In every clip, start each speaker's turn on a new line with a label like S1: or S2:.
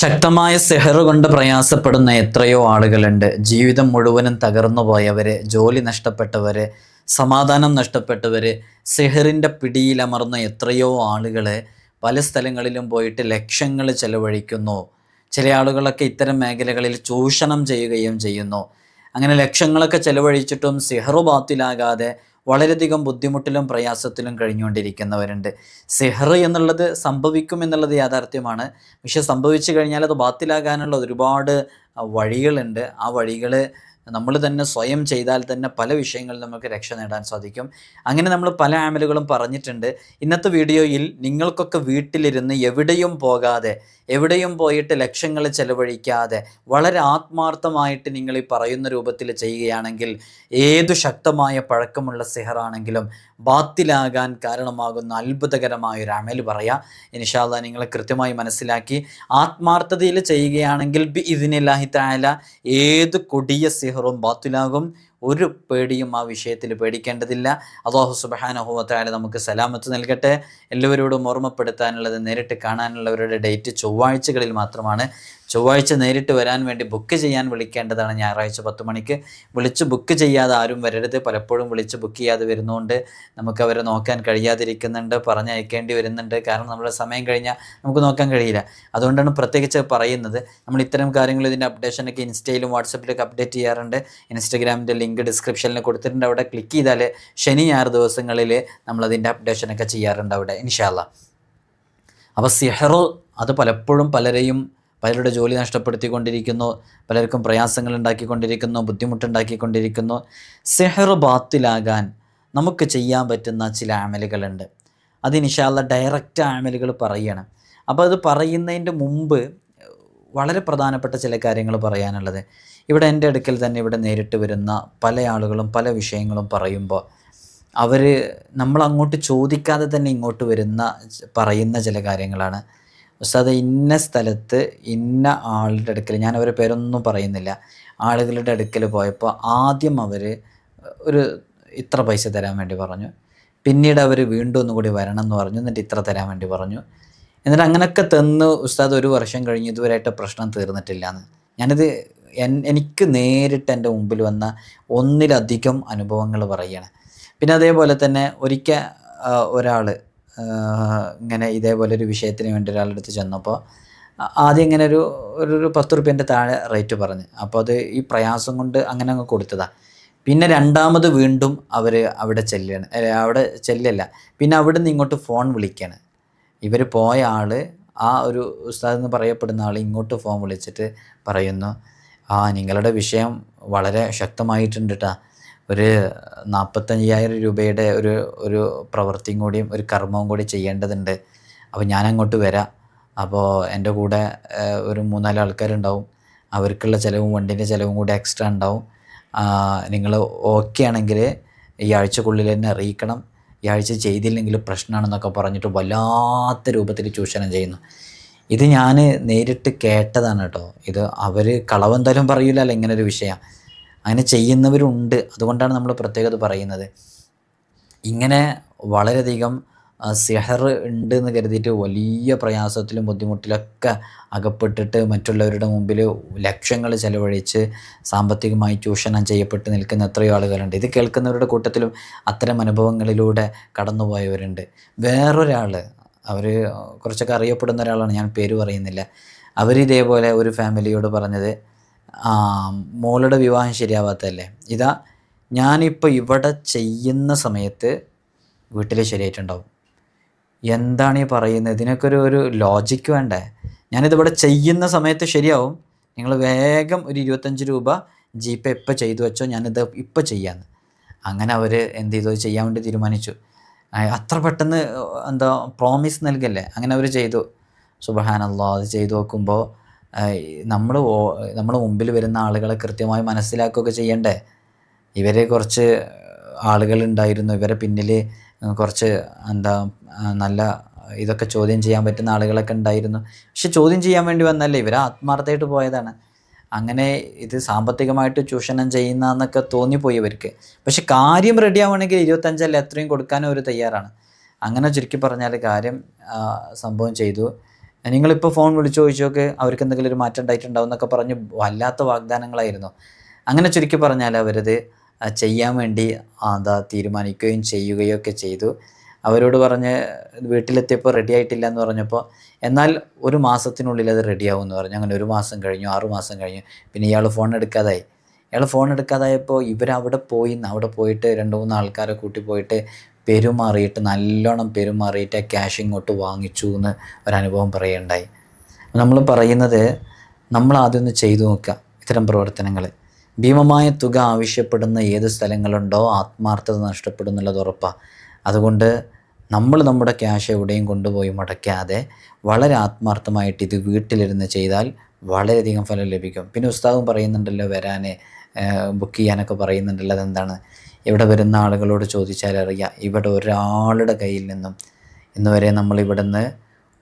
S1: ശക്തമായ സെഹർ കൊണ്ട് പ്രയാസപ്പെടുന്ന എത്രയോ ആളുകളുണ്ട്. ജീവിതം മുഴുവനും തകർന്നു പോയവര് ജോലി നഷ്ടപ്പെട്ടവര് സമാധാനം നഷ്ടപ്പെട്ടവര് സെഹറിന്റെ പിടിയിലമർന്ന എത്രയോ ആളുകൾ പല സ്ഥലങ്ങളിലും പോയിട്ട് ലക്ഷങ്ങൾ ചെലവഴിക്കുന്നു. ചില ആളുകളൊക്കെ ഇത്തരം മേഖലകളിൽ ചൂഷണം ചെയ്യുകയും ചെയ്യുന്നു. അങ്ങനെ ലക്ഷങ്ങളൊക്കെ ചെലവഴിച്ചിട്ടും സിഹറു ബാത്തിലാകാതെ വളരെയധികം ബുദ്ധിമുട്ടിലും പ്രയാസത്തിലും കഴിഞ്ഞുകൊണ്ടിരിക്കുന്നവരുണ്ട്. സെഹർ എന്നുള്ളത് സംഭവിക്കും എന്നുള്ളത് യാഥാർത്ഥ്യമാണ്. പക്ഷെ സംഭവിച്ചു കഴിഞ്ഞാൽ അത് ബാത്തിലാകാനുള്ള ഒരുപാട് വഴികളുണ്ട്. ആ വഴികൾ നമ്മൾ തന്നെ സ്വയം ചെയ്താൽ തന്നെ പല വിഷയങ്ങളിൽ നമുക്ക് രക്ഷ നേടാൻ സാധിക്കും. അങ്ങനെ നമ്മൾ പല ആമലുകളും പറഞ്ഞിട്ടുണ്ട്. ഇന്നത്തെ വീഡിയോയിൽ നിങ്ങൾക്കൊക്കെ വീട്ടിലിരുന്ന് എവിടെയും പോകാതെ എവിടെയും പോയിട്ട് ലക്ഷങ്ങൾ ചെലവഴിക്കാതെ വളരെ ആത്മാർത്ഥമായിട്ട് നിങ്ങൾ ഈ പറയുന്ന രൂപത്തിൽ ചെയ്യുകയാണെങ്കിൽ ഏതു ശക്തമായ പഴക്കമുള്ള സിഹറാണെങ്കിലും ബാത്തിലാകാൻ കാരണമാകുന്ന അത്ഭുതകരമായ ഒരു അമൽ പറയാം. ഇൻഷാല്ല നിങ്ങൾ കൃത്യമായി മനസ്സിലാക്കി. ആത്മാർത്ഥതയിൽ ചെയ്യുകയാണെങ്കിൽ ബി ഇതിനില്ലാഹി താല ഏത് കൊടിയ സിഹറും ബാത്തിലാകും. ഒരു പേടിയും ആ വിഷയത്തിൽ പേടിക്കേണ്ടതില്ല. അള്ളാഹു സുബഹാനഹുവത്തായ നമുക്ക് സലാമത്ത് നൽകട്ടെ. എല്ലാവരോടും ഓർമ്മപ്പെടുത്താനുള്ളത് നേരിട്ട് കാണാനുള്ളവരുടെ ഡേറ്റ് ചൊവ്വാഴ്ചകളിൽ മാത്രമാണ്. ചൊവ്വാഴ്ച നേരിട്ട് വരാൻ വേണ്ടി ബുക്ക് ചെയ്യാൻ വിളിക്കേണ്ടതാണ് ഞായറാഴ്ച പത്ത് മണിക്ക്. വിളിച്ച് ബുക്ക് ചെയ്യാതെ ആരും വരരുത്. പലപ്പോഴും വിളിച്ച് ബുക്ക് ചെയ്യാതെ വരുന്നതുകൊണ്ട് നമുക്ക് അവരെ നോക്കാൻ കഴിയാതിരിക്കുന്നുണ്ട്. പറഞ്ഞയക്കേണ്ടി വരുന്നുണ്ട്. കാരണം നമ്മുടെ സമയം കഴിഞ്ഞാൽ നമുക്ക് നോക്കാൻ കഴിയില്ല. അതുകൊണ്ടാണ് പ്രത്യേകിച്ച് പറയുന്നത്. നമ്മൾ ഇത്തരം കാര്യങ്ങൾ ഇതിന്റെ അപ്ഡേഷനൊക്കെ ഇൻസ്റ്റയിലും വാട്സപ്പിലൊക്കെ അപ്ഡേറ്റ് ചെയ്യാറുണ്ട്. ഇൻസ്റ്റഗ്രാമിന്റെ ലിങ്ക് ഡിസ്ക്രിപ്ഷനിൽ കൊടുത്തിട്ടുണ്ട്. അവിടെ ക്ലിക്ക് ചെയ്താൽ ശനി ഞായർ ദിവസങ്ങളിൽ നമ്മളതിന്റെ അപ്ഡേഷനൊക്കെ ചെയ്യാറുണ്ട് അവിടെ ഇൻഷാല്ല അപ്പോൾ സിഹർ അത് പലപ്പോഴും പലരെയും പലരുടെ ജോലി നഷ്ടപ്പെടുത്തിക്കൊണ്ടിരിക്കുന്നു പലർക്കും പ്രയാസങ്ങൾ ഉണ്ടാക്കിക്കൊണ്ടിരിക്കുന്നു ബുദ്ധിമുട്ടുണ്ടാക്കിക്കൊണ്ടിരിക്കുന്നു. സിഹർ ബാത്തിലാകാൻ നമുക്ക് ചെയ്യാൻ പറ്റുന്ന ചില ആമലുകളുണ്ട് അത് നിഷാല ഡയറക്റ്റ് ആമലുകൾ പറയണം. അപ്പോൾ അത് പറയുന്നതിന്റെ മുമ്പ് വളരെ പ്രധാനപ്പെട്ട ചില കാര്യങ്ങൾ പറയാനുള്ളത്. ഇവിടെ എന്റെ അടുക്കൽ തന്നെ ഇവിടെ നേരിട്ട് വരുന്ന പല ആളുകളും പല വിഷയങ്ങളും പറയുമ്പോൾ അവർ നമ്മൾ അങ്ങോട്ട് ചോദിക്കാതെ തന്നെ ഇങ്ങോട്ട് വരുന്ന പറയുന്ന ചില കാര്യങ്ങളാണ്. ഉസ്താദ് ഇന്ന സ്ഥലത്ത് ഇന്ന ആളുടെ അടുക്കൽ ഞാൻ അവരെ പേരൊന്നും പറയുന്നില്ല ആളുകളുടെ അടുക്കൽ പോയപ്പോൾ ആദ്യം അവർ ഒരു ഇത്ര പൈസ തരാൻ വേണ്ടി പറഞ്ഞു. പിന്നീട് അവർ വീണ്ടും ഒന്നുകൂടി വരണം എന്ന് പറഞ്ഞു എന്നിട്ട് ഇത്ര തരാൻ വേണ്ടി പറഞ്ഞു. എന്നിട്ട് അങ്ങനെയൊക്കെ തന്ന് ഉസ്താദ് ഒരു വർഷം കഴിഞ്ഞ് ഇതുവരെയായിട്ട് പ്രശ്നം തീർന്നിട്ടില്ല എന്ന്. ഞാനിത് എനിക്ക് നേരിട്ട് എന്റെ മുമ്പിൽ വന്ന ഒന്നിലധികം അനുഭവങ്ങൾ പറയുകയാണ്. പിന്നെ അതേപോലെ തന്നെ ഒരിക്കൽ ഒരാൾ ഇങ്ങനെ ഇതേപോലെ ഒരു വിഷയത്തിന് വേണ്ടി ഒരാളുടെ അടുത്ത് ചെന്നപ്പോൾ ആദ്യം ഇങ്ങനെ ഒരു ഒരു പത്ത് റുപ്യന്റെ താഴെ റേറ്റ് പറഞ്ഞ്. അപ്പോൾ അത് ഈ പ്രയാസം കൊണ്ട് അങ്ങനെ അങ്ങ് കൊടുത്തതാണ് പിന്നെ രണ്ടാമത് വീണ്ടും അവർ അവിടെ ചെല്ലുകയാണ്. അവിടെ ചെല്ലല്ല. പിന്നെ അവിടെ നിന്ന് ഇങ്ങോട്ട് ഫോൺ വിളിക്കുകയാണ് ഇവർ പോയ ആൾ ആ ഒരു ഉസ്താദ് എന്ന് പറയപ്പെടുന്ന ആൾ ഇങ്ങോട്ട് ഫോൺ വിളിച്ചിട്ട് പറയുന്നു ആ നിങ്ങളുടെ വിഷയം വളരെ ശക്തമായിട്ടുണ്ട് കേട്ടോ ഒരു നാൽപ്പത്തയ്യായിരം രൂപയുടെ ഒരു ഒരു പ്രവൃത്തിയും കൂടിയും ഒരു കർമ്മവും കൂടി ചെയ്യേണ്ടതുണ്ട്. അപ്പോൾ ഞാൻ അങ്ങോട്ട് വരാം. അപ്പോൾ എന്റെ കൂടെ ഒരു മൂന്നാൽ ആൾക്കാരുണ്ടാവും. അവർക്കുള്ള ചിലവും വണ്ടീന്റെ ചിലവും കൂടി എക്സ്ട്രാ ഉണ്ടാവും. നിങ്ങൾ ഓക്കെ ആണെങ്കിൽ ഈ ആഴ്ചക്കുള്ളിൽ തന്നെ അറിയിക്കണം. ഈ ആഴ്ച ചെയ്തില്ലെങ്കിൽ പ്രശ്നമാണെന്നൊക്കെ പറഞ്ഞിട്ട് വല്ലാത്ത രൂപത്തിൽ ചൂഷണം ചെയ്യുന്നു. ഇത് ഞാൻ നേരിട്ട് കേട്ടതാണ് കേട്ടോ ഇത് അവർ കളവെന്തായാലും പറയില്ലല്ലോ ഇങ്ങനെ ഒരു വിഷയം. അങ്ങനെ ചെയ്യുന്നവരുണ്ട്. അതുകൊണ്ടാണ് നമ്മൾ പ്രത്യേകത പറയുന്നത്. ഇങ്ങനെ വളരെയധികം സിഹർ ഉണ്ട് എന്ന് കരുതിയിട്ട് വലിയ പ്രയാസത്തിലും ബുദ്ധിമുട്ടിലൊക്കെ അകപ്പെട്ടിട്ട് മറ്റുള്ളവരുടെ മുമ്പിൽ ലക്ഷങ്ങൾ ചെലവഴിച്ച് സാമ്പത്തികമായി ചൂഷണം ചെയ്യപ്പെട്ട് നിൽക്കുന്ന എത്രയോ ആളുകളുണ്ട്. ഇത് കേൾക്കുന്നവരുടെ കൂട്ടത്തിലും അത്തരം അനുഭവങ്ങളിലൂടെ കടന്നുപോയവരുണ്ട്. വേറൊരാൾ അവർ കുറച്ചൊക്കെ അറിയപ്പെടുന്ന ഒരാളാണ് ഞാൻ പേര് പറയുന്നില്ല. അവരിതേപോലെ ഒരു ഫാമിലിയോട് പറഞ്ഞത് മോളുടെ വിവാഹം ശരിയാവാത്തതല്ലേ? ഇതാ ഞാനിപ്പോൾ ഇവിടെ ചെയ്യുന്ന സമയത്ത് വീട്ടിൽ ശരിയായിട്ടുണ്ടാവും. എന്താണ് ഈ പറയുന്നത്? ഇതിനൊക്കെ ഒരു ഒരു ലോജിക്ക് വേണ്ടേ? ഞാനിതിവിടെ ചെയ്യുന്ന സമയത്ത് ശരിയാവും. നിങ്ങൾ വേഗം ഒരു ഇരുപത്തഞ്ച് രൂപ ജി പേ ഇപ്പം ചെയ്തു വെച്ചോ ഞാനിത് ഇപ്പം ചെയ്യാമെന്ന് അങ്ങനെ അവർ എന്ത് ചെയ്തു? ചെയ്യാൻ വേണ്ടി തീരുമാനിച്ചു. അത്ര പെട്ടെന്ന് എന്താ പ്രോമിസ് നൽകല്ലേ? അങ്ങനെ അവർ ചെയ്തു. സുബഹാനല്ലോ അത് ചെയ്തു നോക്കുമ്പോൾ നമ്മൾ നമ്മുടെ മുമ്പിൽ വരുന്ന ആളുകളെ കൃത്യമായി മനസ്സിലാക്കുകയൊക്കെ ചെയ്യണ്ടേ? ഇവരെ കുറച്ച് ആളുകളുണ്ടായിരുന്നു ഇവരെ പിന്നിൽ കുറച്ച് എന്താ നല്ല ഇതൊക്കെ ചോദ്യം ചെയ്യാൻ പറ്റുന്ന ആളുകളൊക്കെ ഉണ്ടായിരുന്നു. പക്ഷെ ചോദ്യം ചെയ്യാൻ വേണ്ടി വന്നല്ലേ? ഇവർ ആത്മാർത്ഥമായിട്ട് പോയതാണ്. അങ്ങനെ ഇത് സാമ്പത്തികമായിട്ട് ചൂഷണം ചെയ്യുന്ന എന്നൊക്കെ തോന്നിപ്പോയി ഇവർക്ക്. പക്ഷെ കാര്യം റെഡി ആവണമെങ്കിൽ ഇരുപത്തഞ്ചല്ല എത്രയും കൊടുക്കാനും അവർ തയ്യാറാണ്. അങ്ങനെ ചുരുക്കി പറഞ്ഞാൽ കാര്യം സംഭവം ചെയ്തു. നിങ്ങളിപ്പോൾ ഫോൺ വിളിച്ചു ചോദിച്ചോക്ക് അവർക്ക് എന്തെങ്കിലും ഒരു മാറ്റം ഉണ്ടായിട്ടുണ്ടാവും എന്നൊക്കെ പറഞ്ഞ് വല്ലാത്ത വാഗ്ദാനങ്ങളായിരുന്നു. അങ്ങനെ ചുരുക്കി പറഞ്ഞാൽ അവരത് ചെയ്യാൻ വേണ്ടി എന്താ തീരുമാനിക്കുകയും ചെയ്യുകയും ഒക്കെ ചെയ്തു. അവരോട് പറഞ്ഞ് വീട്ടിലെത്തിയപ്പോൾ റെഡി ആയിട്ടില്ല എന്ന് പറഞ്ഞപ്പോൾ എന്നാൽ ഒരു മാസത്തിനുള്ളിൽ അത് റെഡിയാവും എന്ന് പറഞ്ഞു. അങ്ങനെ ഒരു മാസം കഴിഞ്ഞു ആറു മാസം കഴിഞ്ഞു. പിന്നെ ഇയാൾ ഫോൺ എടുക്കാതായി. ഇയാൾ ഫോൺ എടുക്കാതായപ്പോൾ ഇവരവിടെ പോയി അവിടെ പോയിട്ട് രണ്ട് മൂന്ന് ആൾക്കാരെ കൂട്ടി പോയിട്ട് പെരുമാറിയിട്ട് നല്ലോണം പെരുമാറിയിട്ട് ക്യാഷ് ഇങ്ങോട്ട് വാങ്ങിച്ചു എന്ന് ഒരനുഭവം പറയുണ്ടായി നമ്മൾ പറയുന്നത് നമ്മൾ ആദ്യം ഒന്ന് ചെയ്തു നോക്കുക ഇത്തരം പ്രവർത്തനങ്ങൾ. ഭീമമായ തുക ആവശ്യപ്പെടുന്ന ഏത് സ്ഥലങ്ങളുണ്ടോ ആത്മാർത്ഥത നഷ്ടപ്പെടുന്നുള്ളത് ഉറപ്പാണ് അതുകൊണ്ട് നമ്മൾ നമ്മുടെ ക്യാഷ് എവിടെയും കൊണ്ടുപോയി മടക്കാതെ വളരെ ആത്മാർത്ഥമായിട്ട് ഇത് വീട്ടിലിരുന്ന് ചെയ്താൽ വളരെയധികം ഫലം ലഭിക്കും. പിന്നെ ഉസ്താവും പറയുന്നുണ്ടല്ലോ വരാൻ ബുക്ക് ചെയ്യാനൊക്കെ പറയുന്നുണ്ടല്ലോ അതെന്താണ്? ഇവിടെ വരുന്ന ആളുകളോട് ചോദിച്ചാൽ അറിയാം ഇവിടെ ഒരാളുടെ കയ്യിൽ നിന്നും ഇന്ന് വരെ നമ്മൾ ഇവിടെ നിന്ന്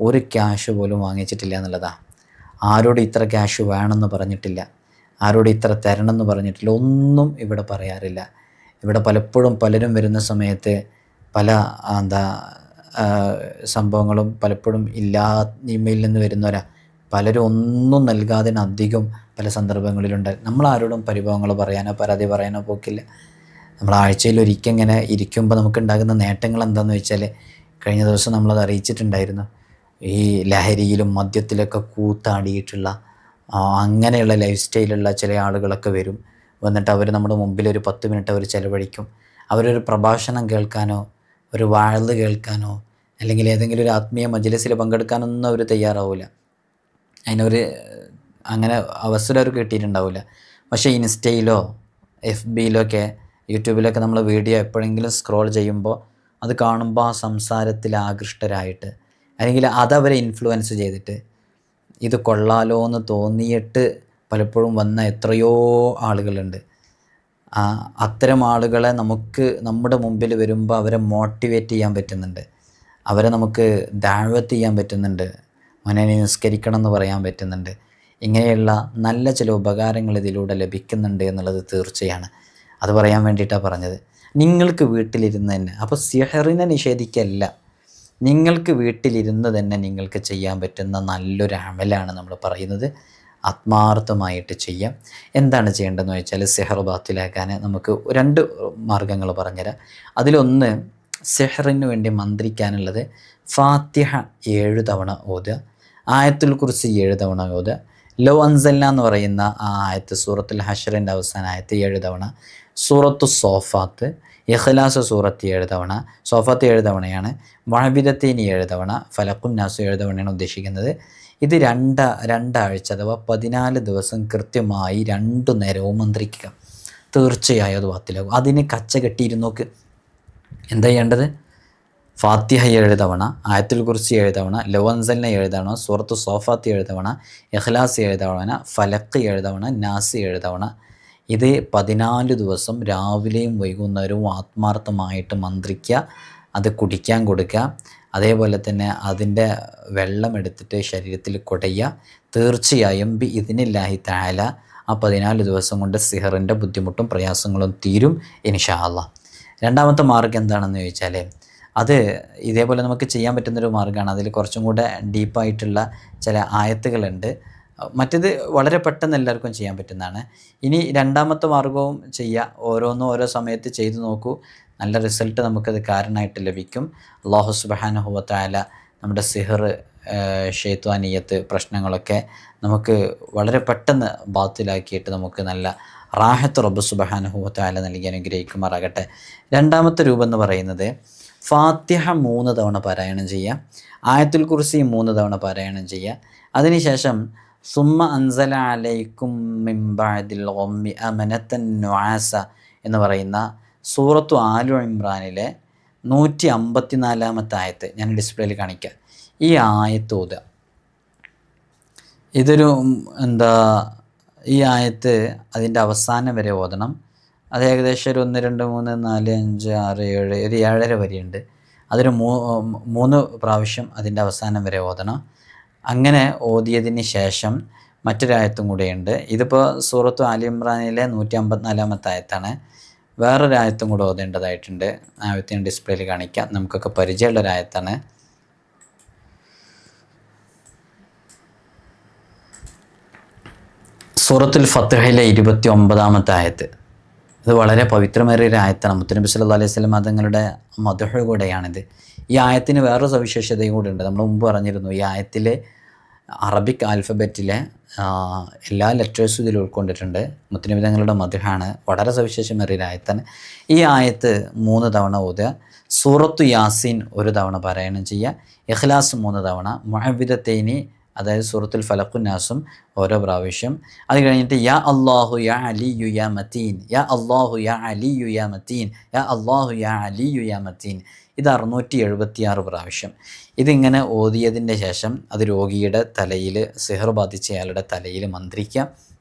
S1: ഒരു ക്യാഷ് പോലും വാങ്ങിച്ചിട്ടില്ല എന്നുള്ളതാണ് ആരോട് ഇത്ര ക്യാഷ് വേണമെന്ന് പറഞ്ഞിട്ടില്ല ആരോട് ഇത്ര തരണമെന്ന് പറഞ്ഞിട്ടില്ല ഒന്നും ഇവിടെ പറയാറില്ല. ഇവിടെ പലപ്പോഴും പലരും വരുന്ന സമയത്ത് പല എന്താ സംഭവങ്ങളും പലപ്പോഴും ഇല്ലാ ഇമെയിൽ നിന്ന് വരുന്നവരാ. പലരും ഒന്നും നൽകാതെ അധികം പല സന്ദർഭങ്ങളിലുണ്ട്. നമ്മളാരോടും പരിഭവങ്ങൾ പറയാനോ പരാതി പറയാനോ പോക്കില്ല. നമ്മൾ ആഴ്ചയിൽ ഒരിക്കൽ ഇങ്ങനെ ഇരിക്കുമ്പോൾ നമുക്കുണ്ടാകുന്ന നേട്ടങ്ങൾ എന്താണെന്ന് വെച്ചാൽ കഴിഞ്ഞ ദിവസം നമ്മളത് അറിയിച്ചിട്ടുണ്ടായിരുന്നു. ഈ ലഹരിയിലും മദ്യത്തിലൊക്കെ കൂത്താടിയിട്ടുള്ള അങ്ങനെയുള്ള ലൈഫ് സ്റ്റൈലുള്ള ചില ആളുകളൊക്കെ വരും. വന്നിട്ട് അവർ നമ്മുടെ മുമ്പിൽ ഒരു പത്ത് മിനിറ്റ് അവർ ചിലവഴിക്കും. അവരൊരു പ്രഭാഷണം കേൾക്കാനോ ഒരു വാഴ്ന്ന് കേൾക്കാനോ അല്ലെങ്കിൽ ഏതെങ്കിലും ഒരു ആത്മീയ മജ്ലിസിൽ പങ്കെടുക്കാനൊന്നും അവർ തയ്യാറാവില്ല അതിനൊരു അങ്ങനെ അവസരം അവർ കിട്ടിയിട്ടുണ്ടാവില്ല പക്ഷേ ഇൻസ്റ്റയിലോ എഫ് ബിയിലൊക്കെ യൂട്യൂബിലൊക്കെ നമ്മൾ വീഡിയോ എപ്പോഴെങ്കിലും സ്ക്രോൾ ചെയ്യുമ്പോൾ അത് കാണുമ്പോൾ ആ സംസാരത്തിൽ ആകൃഷ്ടരായിട്ട് അല്ലെങ്കിൽ അതവരെ ഇൻഫ്ലുവൻസ് ചെയ്തിട്ട് ഇത് കൊള്ളാലോ എന്ന് തോന്നിയിട്ട് പലപ്പോഴും വന്ന എത്രയോ ആളുകളുണ്ട്. അത്തരം ആളുകളെ നമുക്ക് നമ്മുടെ മുമ്പിൽ വരുമ്പോൾ അവരെ മോട്ടിവേറ്റ് ചെയ്യാൻ പറ്റുന്നുണ്ട്. അവരെ നമുക്ക് ദാഴ്വത്ത് ചെയ്യാൻ പറ്റുന്നുണ്ട്. മോനെ നിസ്കരിക്കണം എന്ന് പറയാൻ പറ്റുന്നുണ്ട്. ഇങ്ങനെയുള്ള നല്ല ചില ഉപകാരങ്ങൾ ഇതിലൂടെ ലഭിക്കുന്നുണ്ട് എന്നുള്ളത് തീർച്ചയാണ്. അത് പറയാൻ വേണ്ടിയിട്ടാണ് പറഞ്ഞത്. നിങ്ങൾക്ക് വീട്ടിലിരുന്ന് തന്നെ അപ്പോൾ സിഹറിനെ നിഷേധിക്കല്ല. നിങ്ങൾക്ക് വീട്ടിലിരുന്ന് തന്നെ നിങ്ങൾക്ക് ചെയ്യാൻ പറ്റുന്ന നല്ലൊരു അമലാണ് നമ്മൾ പറയുന്നത്. ആത്മാർത്ഥമായിട്ട് ചെയ്യാം. എന്താണ് ചെയ്യേണ്ടതെന്ന് വെച്ചാൽ സെഹർ ബാത്തിലാക്കാൻ നമുക്ക് രണ്ട് മാർഗങ്ങൾ പറഞ്ഞുതരാം. അതിലൊന്ന് സെഹറിന് വേണ്ടി മന്ത്രിക്കാനുള്ളത് ഫാത്തിഹ ഏഴ് തവണ ഓതുക ആയത്തുൽ കുറിച്ച് ഏഴ് തവണ ഓതുക. ലോ അൻസല്ല എന്ന് പറയുന്ന ആ ആയത്ത് സൂറത്തുൽ ഹഷറിന്റെ അവസാന ആയത്ത് ഏഴ് തവണ സൂറത്തു സോഫാത്ത് ഇഖ്ലാസ് സൂറത്ത് ഏഴ് തവണ സോഫാത്ത് ഏഴ് തവണയാണ് വഴബിദത്തീനി ഏഴ് തവണ ഫലക്കും നാസു ഏഴ് തവണയാണ് ഉദ്ദേശിക്കുന്നത്. ഇത് രണ്ട രണ്ടാഴ്ച അഥവാ പതിനാല് ദിവസം കൃത്യമായി രണ്ടു നേരവും മന്ത്രിക്കുക. തീർച്ചയായും അത് വാത്തിലാകും അതിന് കച്ച കെട്ടിയിരുന്നോക്ക് എന്താ ചെയ്യേണ്ടത്? ഫാത്തിഹ എഴുതവണ തവണ ആയത്തുൽ കുർസി എഴുതവണ തവണ ലവൻസലിനെ ഏഴ് സൂറത്ത് സോഫാത്തി എഴുതവണ തവണ ഇഖ്ലാസ് ഏഴ് തവണ ഫലക്ക് ഏഴ് തവണ നാസ് ഏഴ് തവണ ഇത് പതിനാല് ദിവസം രാവിലെയും വൈകുന്നേരവും ആത്മാർത്ഥമായിട്ട് മന്ത്രിക്കുക അത് കുടിക്കാൻ കൊടുക്കുക. അതേപോലെ തന്നെ അതിന്റെ വെള്ളം എടുത്തിട്ട് ശരീരത്തിൽ കുടയുക. തീർച്ചയായും ബി ഇതിനില്ലാഹി താല ആ പതിനാല് ദിവസം കൊണ്ട് സിഹറിന്റെ ബുദ്ധിമുട്ടും പ്രയാസങ്ങളും തീരും ഇൻഷാ രണ്ടാമത്തെ മാർഗം എന്താണെന്ന് ചോദിച്ചാൽ അത് ഇതേപോലെ നമുക്ക് ചെയ്യാൻ പറ്റുന്നൊരു മാർഗമാണ് അതിൽ കുറച്ചും കൂടെ ഡീപ്പായിട്ടുള്ള ചില ആയത്തുകളുണ്ട്. മറ്റേത് വളരെ പെട്ടെന്ന് എല്ലാവർക്കും ചെയ്യാൻ പറ്റുന്നതാണ്. ഇനി രണ്ടാമത്തെ മാർഗവും ചെയ്യുക. ഓരോന്നും ഓരോ സമയത്ത് ചെയ്തു നോക്കൂ. നല്ല റിസൾട്ട് നമുക്കത് കാരണമായിട്ട് ലഭിക്കും. അള്ളാഹു സുബഹാനുഹുവത്തായ നമ്മുടെ സിഹർ ഷെയ്ത്വാനീയത്ത് പ്രശ്നങ്ങളൊക്കെ നമുക്ക് വളരെ പെട്ടെന്ന് ബാത്തിലാക്കിയിട്ട് നമുക്ക് നല്ല റാഹത്ത് റബ്ബ് സുബഹാനുഹുവത്തായ നൽകി അനുഗ്രഹിക്കുമാറാകട്ടെ. രണ്ടാമത്തെ രൂപം എന്ന് പറയുന്നത് ഫാത്തിഹ മൂന്ന് തവണ പാരായണം ചെയ്യുക. ആയത്തുൽ കുർസി മൂന്ന് തവണ പാരായണം ചെയ്യുക. അതിനുശേഷം സുമ്മ അൻസല അലൈക്കും മിംബാദിൽ ഒമ്മി അമനത്തൻ നുആസ എന്ന് പറയുന്ന സൂറത്തു ആലു ഇമ്രാനിലെ നൂറ്റി അമ്പത്തിനാലാമത്തെ ആയത്ത് ഞാൻ ഡിസ്പ്ലേയിൽ കാണിക്കാം. ഈ ആയത്ത് ഓതുക. ഇതൊരു എന്താ ഈ ആയത്ത് അതിന്റെ അവസാനം വരെ ഓതണം. അത് ഏകദേശം ഒരു ഒന്ന് രണ്ട് മൂന്ന് നാല് അഞ്ച് ആറ് ഏഴ് ഒരു ഏഴര വരെയുണ്ട്. അതൊരു മൂന്ന് പ്രാവശ്യം അതിന്റെ അവസാനം വരെ ഓതണം. അങ്ങനെ ഓതിയതിന് ശേഷം മറ്റൊരായത്തും കൂടെയുണ്ട്. ഇതിപ്പോൾ സൂറത്ത് ആലി ഇമ്രാനിലെ നൂറ്റി അമ്പത്തിനാലാമത്തെ ആയത്താണ് വേറൊരു ആയത്തും കൂടെ ഓതേണ്ടതായിട്ടുണ്ട്. ആയത്തിന് ഡിസ്പ്ലേയിൽ കാണിക്കാം. നമുക്കൊക്കെ പരിചയമുള്ള ഒരു ആയത്താണ് സൂറത്തുൽ ഫത്തഹിലെ ഇരുപത്തി ഒമ്പതാമത്തെ ആയത്ത്. ഇത് വളരെ പവിത്രമേറിയ ഒരു ആയത്താണ്. മുത്തനബി സല്ല അലൈഹി സ്വലം മതങ്ങളുടെ മധുഹ കൂടെയാണിത്. ഈ ആയത്തിന് വേറൊരു സവിശേഷതയും കൂടെ ഉണ്ട്. നമ്മൾ മുമ്പ് പറഞ്ഞിരുന്നു ഈ ആയത്തിലെ അറബിക് ആൽഫബറ്റിലെ എല്ലാ ലെറ്റേഴ്സും ഇതിൽ ഉൾക്കൊണ്ടിട്ടുണ്ട്. മുത്തനബി തങ്ങളുടെ വളരെ സവിശേഷമേറിയ ഒരു ആയത്താണ്. ഈ ആയത്ത് മൂന്ന് തവണ ഓതുക. സൂറത്തു യാസീൻ ഒരു തവണ പാരായണം ചെയ്യുക. ഇഖ്ലാസ് മൂന്ന് തവണ. മുഹബിദത്തൈനി അതായത് സൂറത്തുൽ ഫലഖുന്നാസും ഓരോ പ്രാവശ്യം. അത് കഴിഞ്ഞിട്ട് യാ അള്ളാഹു യാ അലിയു യാ മത്തീൻ യാ അള്ളാഹു യാ അലിയു യാ മത്തീൻ യാ അള്ളാഹു യാ അലിയു യാ മത്തീൻ ഇത് അറുന്നൂറ്റി എഴുപത്തിയാറ് പ്രാവശ്യം. ഇതിങ്ങനെ ഓതിയതിന്റെ ശേഷം അത് രോഗിയുടെ തലയിൽ സിഹർ ബാധിച്ചയാളുടെ തലയിൽ മന്ത്രിക്കുക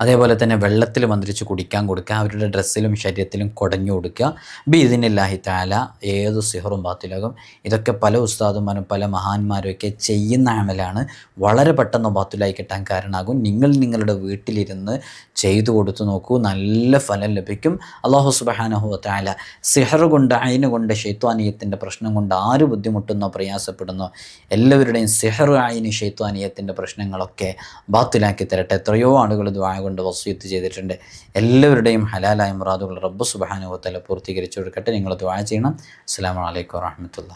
S1: അതേപോലെ തന്നെ വെള്ളത്തിൽ മന്ത്രിച്ച് കുടിക്കാൻ കൊടുക്കുക അവരുടെ ഡ്രസ്സിലും ശരീരത്തിലും കുടഞ്ഞു കൊടുക്കുക. ബി ഇതിനില്ലാഹി താല ഏത് സിഹറും ബാത്തിലാകും. ഇതൊക്കെ പല ഉസ്താദുമാരും പല മഹാന്മാരും ഒക്കെ ചെയ്യുന്ന അമലാണ്. വളരെ പെട്ടെന്ന് ബാത്തിലായി കിട്ടാൻ കാരണമാകും. നിങ്ങൾ നിങ്ങളുടെ വീട്ടിലിരുന്ന് ചെയ്തു കൊടുത്തു നോക്കൂ. നല്ല ഫലം ലഭിക്കും. അള്ളാഹു സുബഹാനഹു താല സിഹർ കൊണ്ട് അയിന് കൊണ്ട് ഷെയ്ത്വാനീയത്തിന്റെ പ്രശ്നം കൊണ്ട് ആര് ബുദ്ധിമുട്ടുന്നോ പ്രയാസപ്പെടുന്നോ എല്ലാവരുടെയും സിഹർ അയിന് ഷെയ്ത്വാനീയത്തിന്റെ പ്രശ്നങ്ങളൊക്കെ ബാത്തിലാക്കി തരട്ടെ. എത്രയോ ആളുകൾ ദ്വായ കൊണ്ട് വസീത്ത് ചെയ്തിട്ടുണ്ട്. എല്ലാവരുടെയും ഹലാലായ മുറാദുകൾ റബ്ബ് സുബഹാനുഭവത്തല പൂർത്തീകരിച്ചു കൊടുക്കട്ടെ നിങ്ങൾ ദ്വാ ചെയ്യണം. അസ്സാം വലൈക്കും വാഹമത്തുള്ള